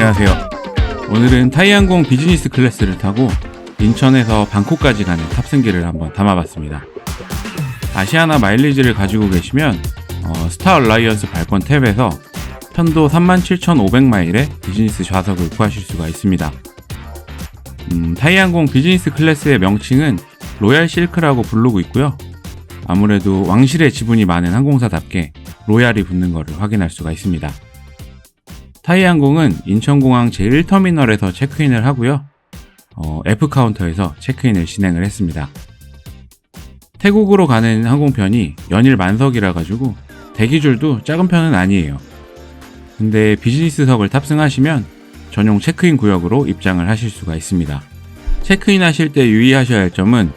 안녕하세요. 오늘은 타이항공 비즈니스 클래스를 타고 인천에서 방콕까지 가는 탑승기를 한번 담아봤습니다. 아시아나 마일리지를 가지고 계시면 어, 스타 얼라이언스 발권 탭에서 편도 37,500마일의 비즈니스 좌석을 구하실 수가 있습니다. 음, 타이항공 비즈니스 클래스의 명칭은 로얄 실크라고 부르고 있고요. 아무래도 왕실의 지분이 많은 항공사답게 로얄이 붙는 것을 확인할 수가 있습니다. 타이항공은 인천공항 제1터미널에서 체크인을 하고요. 어, F카운터에서 체크인을 진행을 했습니다. 태국으로 가는 항공편이 연일 만석이라 가지고 대기줄도 작은 편은 아니에요. 근데 비즈니스석을 탑승하시면 전용 체크인 구역으로 입장을 하실 수가 있습니다. 체크인 하실 때 유의하셔야 할 점은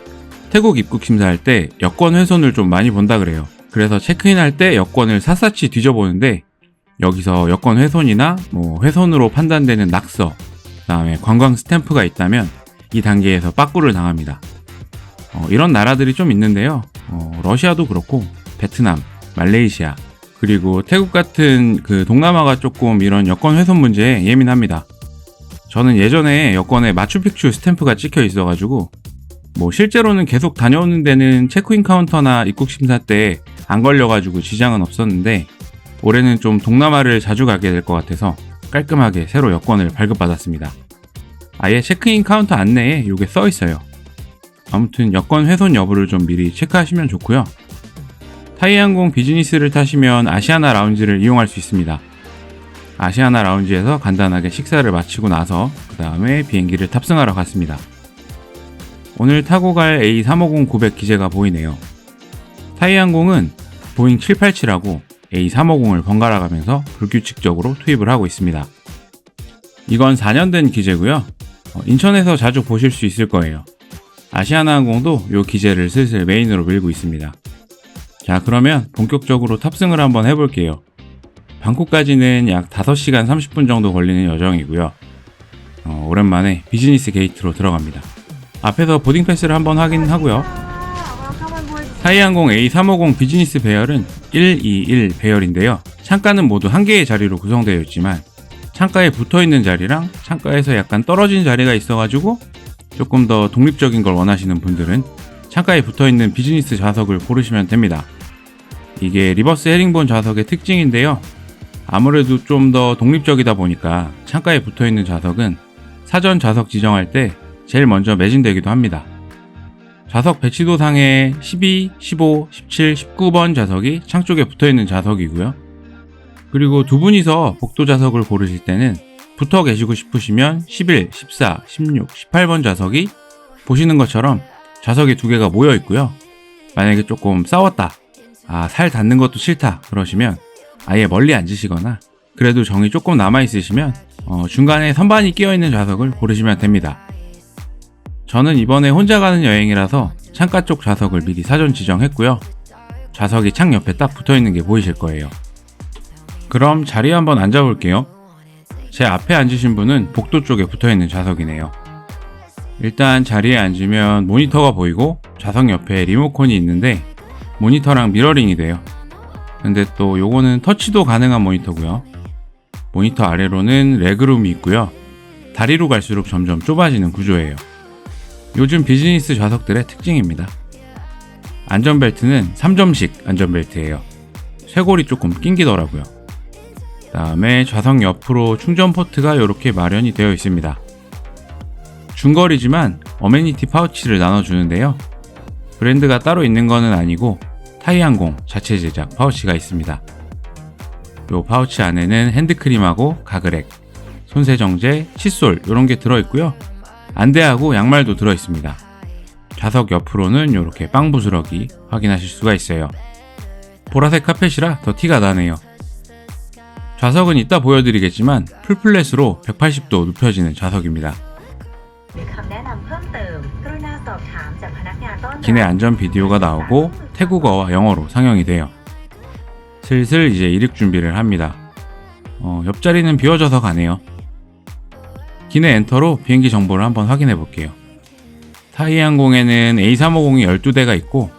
태국 입국 심사할 때 여권 훼손을 좀 많이 본다 그래요. 그래서 체크인 할 때 여권을 샅샅이 뒤져보는데 여기서 여권 훼손이나 뭐 훼손으로 판단되는 낙서, 그다음에 관광 스탬프가 있다면 이 단계에서 빠꾸를 당합니다. 어, 이런 나라들이 좀 있는데요. 어, 러시아도 그렇고 베트남, 말레이시아, 그리고 태국 같은 그 동남아가 조금 이런 여권 훼손 문제에 예민합니다. 저는 예전에 여권에 마추픽추 스탬프가 찍혀 있어가지고 뭐 실제로는 계속 다녀오는 데는 체크인 카운터나 입국 심사 때 안 걸려가지고 지장은 없었는데 올해는 좀 동남아를 자주 가게 될 것 같아서 깔끔하게 새로 여권을 발급받았습니다. 아예 체크인 카운터 안내에 이게 써 있어요. 아무튼 여권 훼손 여부를 좀 미리 체크하시면 좋고요. 타이항공 비즈니스를 타시면 아시아나 라운지를 이용할 수 있습니다. 아시아나 라운지에서 간단하게 식사를 마치고 나서 그 다음에 비행기를 탑승하러 갔습니다. 오늘 타고 갈 A350-900 기재가 보이네요. 타이항공은 보잉 787하고 A350을 번갈아 가면서 불규칙적으로 투입을 하고 있습니다. 이건 4년 된 기재고요. 어, 인천에서 자주 보실 수 있을 거예요. 아시아나항공도 이 기재를 슬슬 메인으로 밀고 있습니다. 자, 그러면 본격적으로 탑승을 한번 해볼게요. 방콕까지는 약 5시간 30분 정도 걸리는 여정이고요. 어, 오랜만에 비즈니스 게이트로 들어갑니다. 앞에서 보딩 패스를 한번 확인하고요. 타이항공 A350 비즈니스 배열은 121 배열인데요. 창가는 모두 한 개의 자리로 구성되어 있지만 창가에 붙어 있는 자리랑 창가에서 약간 떨어진 자리가 있어가지고 조금 더 독립적인 걸 원하시는 분들은 창가에 붙어 있는 비즈니스 좌석을 고르시면 됩니다. 이게 리버스 헤링본 좌석의 특징인데요. 아무래도 좀 더 독립적이다 보니까 창가에 붙어 있는 좌석은 사전 좌석 지정할 때 제일 먼저 매진되기도 합니다. 좌석 배치도 상에 12, 15, 17, 19번 좌석이 창 쪽에 붙어 있는 좌석이고요. 그리고 두 분이서 복도 좌석을 고르실 때는 붙어 계시고 싶으시면 11, 14, 16, 18번 좌석이 보시는 것처럼 좌석이 두 개가 모여 있고요. 만약에 조금 싸웠다. 아, 살 닿는 것도 싫다. 그러시면 아예 멀리 앉으시거나 그래도 정이 조금 남아 있으시면 어, 중간에 선반이 끼어 있는 좌석을 고르시면 됩니다. 저는 이번에 혼자 가는 여행이라서 창가 쪽 좌석을 미리 사전 지정했고요. 좌석이 창 옆에 딱 붙어 있는 게 보이실 거예요. 그럼 자리에 한번 앉아 볼게요. 제 앞에 앉으신 분은 복도 쪽에 붙어 있는 좌석이네요. 일단 자리에 앉으면 모니터가 보이고 좌석 옆에 리모컨이 있는데 모니터랑 미러링이 돼요. 근데 또 요거는 터치도 가능한 모니터고요. 모니터 아래로는 레그룸이 있고요. 다리로 갈수록 점점 좁아지는 구조예요. 요즘 비즈니스 좌석들의 특징입니다. 안전벨트는 3점식 안전벨트예요. 쇄골이 조금 낑기더라고요. 다음에 좌석 옆으로 충전 포트가 이렇게 마련이 되어 있습니다. 중거리지만 어메니티 파우치를 나눠주는데요. 브랜드가 따로 있는 것은 아니고 타이항공 자체 제작 파우치가 있습니다. 이 파우치 안에는 핸드크림하고 가그렉, 손세정제, 칫솔 이런 게 들어있고요. 안대하고 양말도 들어 있습니다. 좌석 옆으로는 이렇게 빵 부스러기 확인하실 수가 있어요. 보라색 카펫이라 더 티가 나네요. 좌석은 이따 보여드리겠지만 풀플랫으로 180도 눕혀지는 좌석입니다. 기내 안전 비디오가 나오고 태국어와 영어로 상영이 돼요. 슬슬 이제 이륙 준비를 합니다. 어, 옆자리는 비워져서 가네요. 기내 엔터로 비행기 정보를 한번 확인해 볼게요. 타이항공에는 A350이 12대가 있고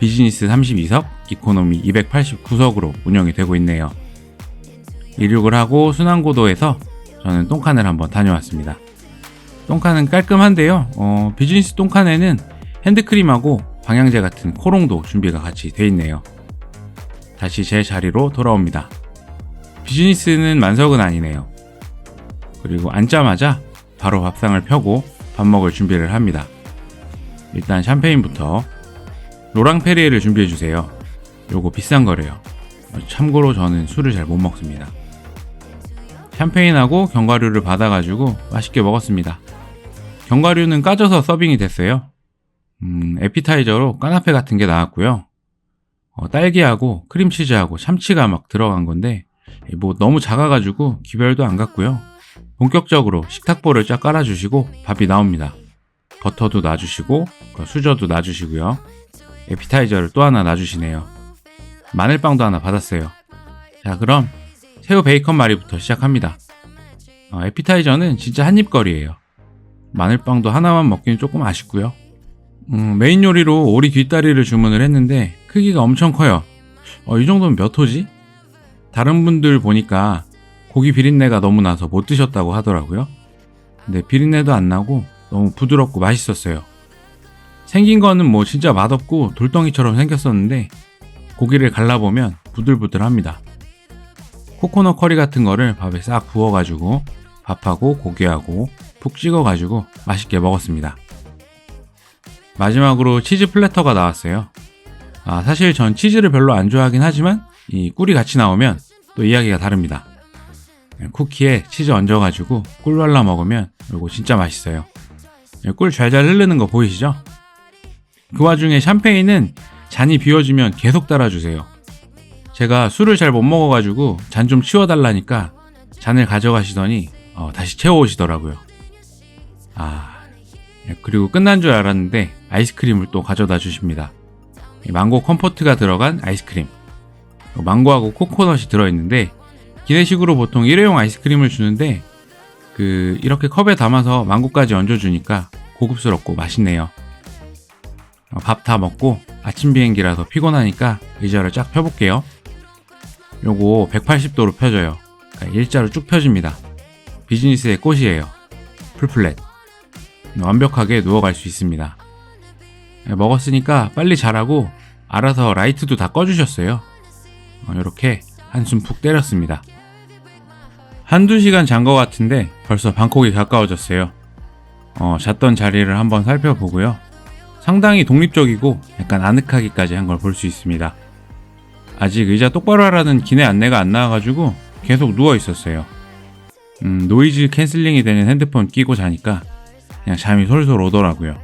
비즈니스 32석, 이코노미 289석으로 운영이 되고 있네요. 이륙을 하고 순환고도에서 저는 똥칸을 한번 다녀왔습니다. 똥칸은 깔끔한데요. 어, 비즈니스 똥칸에는 핸드크림하고 방향제 같은 코롱도 준비가 같이 돼 있네요. 다시 제 자리로 돌아옵니다. 비즈니스는 만석은 아니네요. 그리고 앉자마자 바로 밥상을 펴고 밥 먹을 준비를 합니다. 일단 샴페인부터 로랑페리에를 준비해 주세요. 요거 비싼 거래요. 참고로 저는 술을 잘 못 먹습니다. 샴페인하고 견과류를 받아가지고 맛있게 먹었습니다. 견과류는 까져서 서빙이 됐어요. 음, 에피타이저로 까나페 같은 게 나왔고요. 어, 딸기하고 크림치즈하고 참치가 막 들어간 건데 뭐 너무 작아가지고 기별도 안 갔고요. 본격적으로 식탁보를 쫙 깔아주시고 밥이 나옵니다. 버터도 놔주시고 그 수저도 놔주시고요. 에피타이저를 또 하나 놔주시네요. 마늘빵도 하나 받았어요. 자 그럼 새우 베이컨 마리부터 시작합니다. 어, 에피타이저는 진짜 한입거리예요. 마늘빵도 하나만 먹기는 조금 아쉽고요. 음, 메인 요리로 오리 뒷다리를 주문을 했는데 크기가 엄청 커요. 어, 이 정도면 몇 호지? 다른 분들 보니까 고기 비린내가 너무 나서 못 드셨다고 하더라고요. 근데 비린내도 안 나고 너무 부드럽고 맛있었어요. 생긴 거는 뭐 진짜 맛없고 돌덩이처럼 생겼었는데 고기를 갈라보면 부들부들합니다. 코코넛 커리 같은 거를 밥에 싹 부어가지고 밥하고 고기하고 푹 찍어가지고 맛있게 먹었습니다. 마지막으로 치즈 플래터가 나왔어요. 아, 사실 전 치즈를 별로 안 좋아하긴 하지만 이 꿀이 같이 나오면 또 이야기가 다릅니다. 쿠키에 치즈 얹어가지고 꿀 발라 먹으면 이거 진짜 맛있어요. 꿀 잘잘 흐르는 거 보이시죠? 그 와중에 샴페인은 잔이 비워지면 계속 따라주세요. 제가 술을 잘 못 먹어가지고 잔 좀 치워달라니까 잔을 가져가시더니 어, 다시 채워오시더라고요. 아, 그리고 끝난 줄 알았는데 아이스크림을 또 가져다 주십니다. 이 망고 컴포트가 들어간 아이스크림. 망고하고 코코넛이 들어있는데 기내식으로 보통 일회용 아이스크림을 주는데 그 이렇게 컵에 담아서 망고까지 얹어주니까 고급스럽고 맛있네요. 어, 밥다 먹고 아침 비행기라서 피곤하니까 의자를 쫙 펴볼게요. 요거 180도로 펴져요. 그러니까 일자로 쭉 펴집니다. 비즈니스의 꽃이에요. 풀플랫. 완벽하게 누워갈 수 있습니다. 네, 먹었으니까 빨리 자라고 알아서 라이트도 다 꺼주셨어요. 어, 이렇게 한숨 푹 때렸습니다. 한두 시간 잔 것 같은데 벌써 방콕이 가까워졌어요. 어, 잤던 자리를 한번 살펴보고요. 상당히 독립적이고 약간 아늑하기까지 한 걸 볼 수 있습니다. 아직 의자 똑바로 하라는 기내 안내가 안 나와가지고 계속 누워 있었어요. 음, 노이즈 캔슬링이 되는 핸드폰 끼고 자니까 그냥 잠이 솔솔 오더라고요.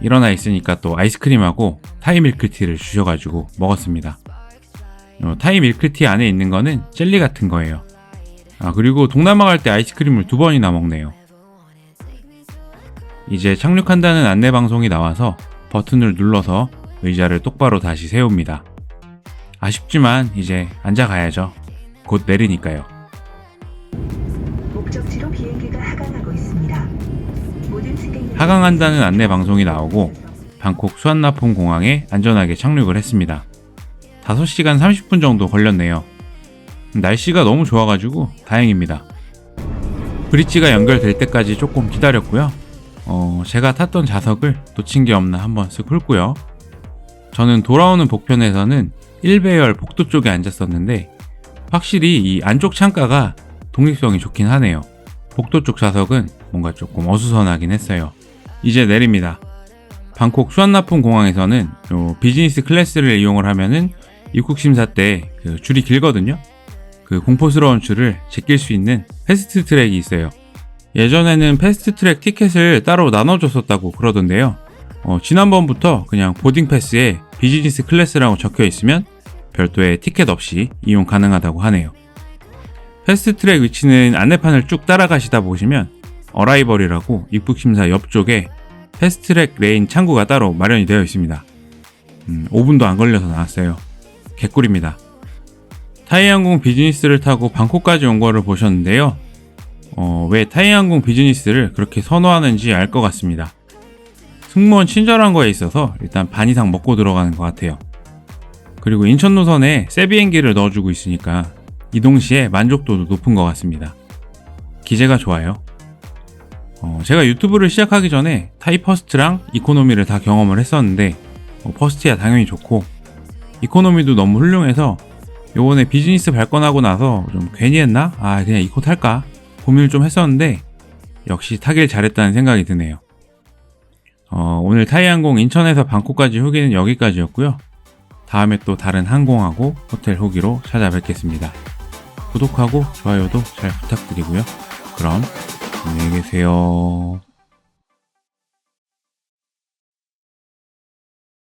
일어나 있으니까 또 아이스크림하고 타이 밀크티를 주셔가지고 먹었습니다. 어, 타이 밀크티 안에 있는 거는 젤리 같은 거예요. 아, 그리고 동남아 갈 때 아이스크림을 두 번이나 먹네요. 이제 착륙한다는 안내 방송이 나와서 버튼을 눌러서 의자를 똑바로 다시 세웁니다. 아쉽지만 이제 앉아 가야죠. 곧 내리니까요. 목적지로 비행기가 하강하고 있습니다. 모든 승객 하강한다는 안내 방송이 나오고 방콕 수완나폰 공항에 안전하게 착륙을 했습니다. 5시간 30분 정도 걸렸네요. 날씨가 너무 좋아가지고 다행입니다. 브릿지가 연결될 때까지 조금 기다렸고요. 어, 제가 탔던 좌석을 놓친 게 없나 한번 쓱 훑고요. 저는 돌아오는 복편에서는 1배열 복도 쪽에 앉았었는데 확실히 이 안쪽 창가가 독립성이 좋긴 하네요. 복도 쪽 좌석은 뭔가 조금 어수선하긴 했어요. 이제 내립니다. 방콕 수완나폰 공항에서는 요 비즈니스 클래스를 이용을 하면은 입국 심사 때 그 줄이 길거든요. 그 공포스러운 줄을 제낄 수 있는 패스트 트랙이 있어요. 예전에는 패스트 트랙 티켓을 따로 나눠줬었다고 그러던데요. 어, 지난번부터 그냥 보딩 패스에 비즈니스 클래스라고 적혀 있으면 별도의 티켓 없이 이용 가능하다고 하네요. 패스트 트랙 위치는 안내판을 쭉 따라가시다 보시면 어라이벌이라고 입국 심사 옆쪽에 패스트 트랙 레인 창구가 따로 마련이 되어 있습니다. 음, 5분도 안 걸려서 나왔어요. 개꿀입니다. 타이항공 비즈니스를 타고 방콕까지 온 거를 보셨는데요. 어, 왜 타이항공 비즈니스를 그렇게 선호하는지 알 것 같습니다. 승무원 친절한 거에 있어서 일단 반 이상 먹고 들어가는 것 같아요. 그리고 인천 노선에 새 비행기를 넣어주고 있으니까 이동 시에 만족도도 높은 것 같습니다. 기재가 좋아요. 어, 제가 유튜브를 시작하기 전에 타이 퍼스트랑 이코노미를 다 경험을 했었는데 어, 퍼스트야 당연히 좋고 이코노미도 너무 훌륭해서 요번에 비즈니스 발권하고 나서 좀 괜히 했나? 아 그냥 이코 탈까? 고민을 좀 했었는데 역시 타길 잘했다는 생각이 드네요. 어, 오늘 타이항공 인천에서 방콕까지 후기는 여기까지였고요. 다음에 또 다른 항공하고 호텔 후기로 찾아뵙겠습니다. 구독하고 좋아요도 잘 부탁드리고요. 그럼 안녕히 계세요.